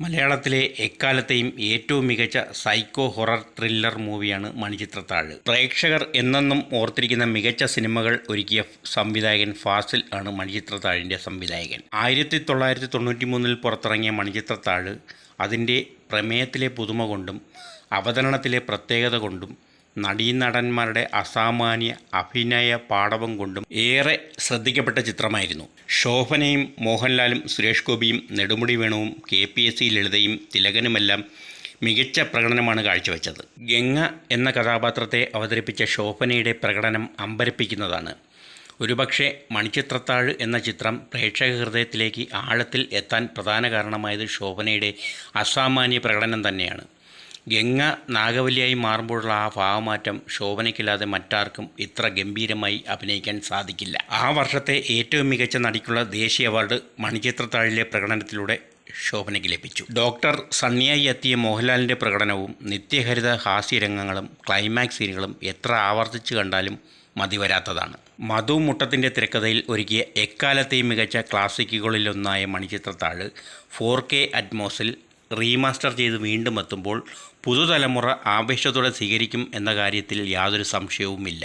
മലയാളത്തിലെ എക്കാലത്തെയും ഏറ്റവും മികച്ച സൈക്കോ ഹൊറർ ത്രില്ലർ മൂവിയാണ് മണിചിത്രത്താഴ്. പ്രേക്ഷകർ എന്നെന്നും ഓർത്തിരിക്കുന്ന മികച്ച സിനിമകൾ ഒരുക്കിയ സംവിധായകൻ ഫാസിൽ ആണ് മണിച്ചിത്രത്താഴിന്റെ സംവിധായകൻ. ആയിരത്തി തൊള്ളായിരത്തി തൊണ്ണൂറ്റി മൂന്നിൽ പുറത്തിറങ്ങിയ മണിചിത്രത്താഴ് അതിന്റെ പ്രമേയത്തിലെ പുതുമ കൊണ്ടും അവതരണത്തിലെ പ്രത്യേകത കൊണ്ടും നടീനടന്മാരുടെ അസാമാന്യ അഭിനയ പാടവം കൊണ്ടും ഏറെ ശ്രദ്ധിക്കപ്പെട്ട ചിത്രമായിരുന്നു. ശോഭനയും മോഹൻലാലും സുരേഷ് ഗോപിയും നെടുമുടി വേണുവും കെ പി എസ് സി ലളിതയും തിലകനുമെല്ലാം മികച്ച പ്രകടനമാണ് കാഴ്ചവെച്ചത്. ഗംഗ എന്ന കഥാപാത്രത്തെ അവതരിപ്പിച്ച ശോഭനയുടെ പ്രകടനം അമ്പരപ്പിക്കുന്നതാണ്. ഒരുപക്ഷെ മണിച്ചിത്രത്താഴ് എന്ന ചിത്രം പ്രേക്ഷക ഹൃദയത്തിലേക്ക് ആഴത്തിൽ എത്താൻ പ്രധാന കാരണമായത് ശോഭനയുടെ അസാമാന്യ പ്രകടനം തന്നെയാണ്. ഗംഗ നാഗവല്ലിയായി മാറുമ്പോഴുള്ള ആ ഭാവമാറ്റം ശോഭനയ്ക്കില്ലാതെ മറ്റാർക്കും ഇത്ര ഗംഭീരമായി അഭിനയിക്കാൻ സാധിക്കില്ല. ആ വർഷത്തെ ഏറ്റവും മികച്ച നടിക്കുള്ള ദേശീയ അവാർഡ് മണിചിത്രത്താഴിലെ പ്രകടനത്തിലൂടെ ശോഭനയ്ക്ക് ലഭിച്ചു. ഡോക്ടർ സണ്ണിയായി എത്തിയ മോഹൻലാലിന്റെ പ്രകടനവും നിത്യഹരിത ഹാസ്യരംഗങ്ങളും ക്ലൈമാക്സ് സീനുകളും എത്ര ആവർത്തിച്ചു കണ്ടാലും മതിവരാത്തതാണ്. മധു മുട്ടത്തിന്റെ തിരക്കഥയിൽ ഒരുക്കിയ എക്കാലത്തെയും മികച്ച ക്ലാസിക്കുകളിലൊന്നായ മണിച്ചിത്രത്താഴ് ഫോർ കെ അറ്റ്മോസിൽ റീമാസ്റ്റർ ചെയ്ത് വീണ്ടും എത്തുമ്പോൾ പുതുതലമുറ ആവേശത്തോടെ സ്വീകരിക്കും എന്ന കാര്യത്തിൽ യാതൊരു സംശയവുമില്ല.